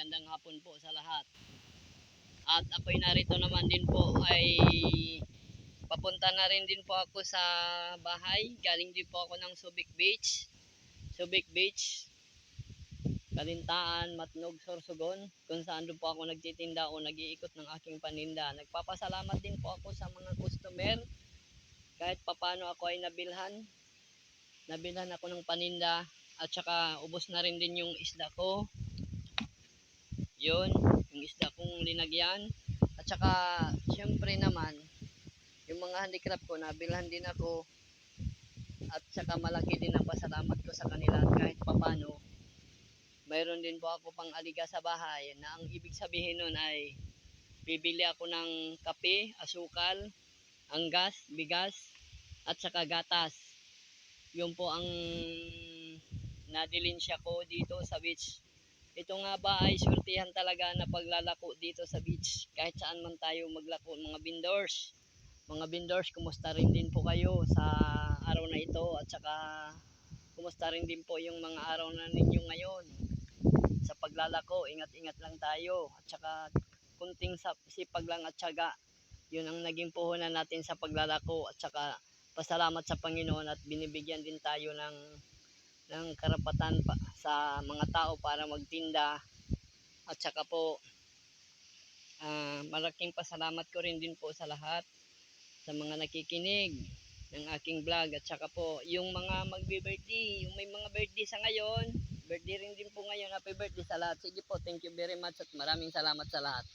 magandang hapon po sa lahat. At ako'y narito naman din po ay papunta na rin din po ako sa bahay. Galing din po ako ng Subic Beach. Subic Beach, Kalintaan, Matnog, Sorsogon, kung saan doon po ako nagtitinda o nag-iikot ng aking paninda. Nagpapasalamat din po ako sa mga customer kahit papano ako ay nabilhan. Nabilhan ako ng paninda at saka ubos na rin din yung isda ko. Yun, yung isda kong linagyan. At saka, syempre naman, yung mga handicraft ko, nabilhan din ako. At saka malaki din ang pasalamat ko sa kanila kahit papano. Mayroon din po ako pang aliga sa bahay na ang ibig sabihin nun ay bibili ako ng kape, asukal, anggas, bigas, at saka gatas. Yun po ang nadilinsya ko dito sa beach. Ito nga ba ay surtihan talaga na paglalako dito sa beach. Kahit saan man tayo maglako mga vendors. Mga vendors, kumusta rin din po kayo sa araw na ito at saka kumusta rin din po yung mga araw na ninyo ngayon. Sa paglalako, ingat-ingat lang tayo at saka kunting sipag lang at syaga. Yun ang naging puhunan natin sa paglalako at saka pasalamat sa Panginoon at binibigyan din tayo ng ng karapatan pa, sa mga tao para magtinda at saka po ah, malaking pasalamat ko rin din po sa lahat sa mga nakikinig ng aking vlog at saka po yung mga magbe-birthday, yung may mga birthday sa ngayon, birthday rin din po ngayon, happy birthday sa lahat. Sige po, thank you very much at maraming salamat sa lahat.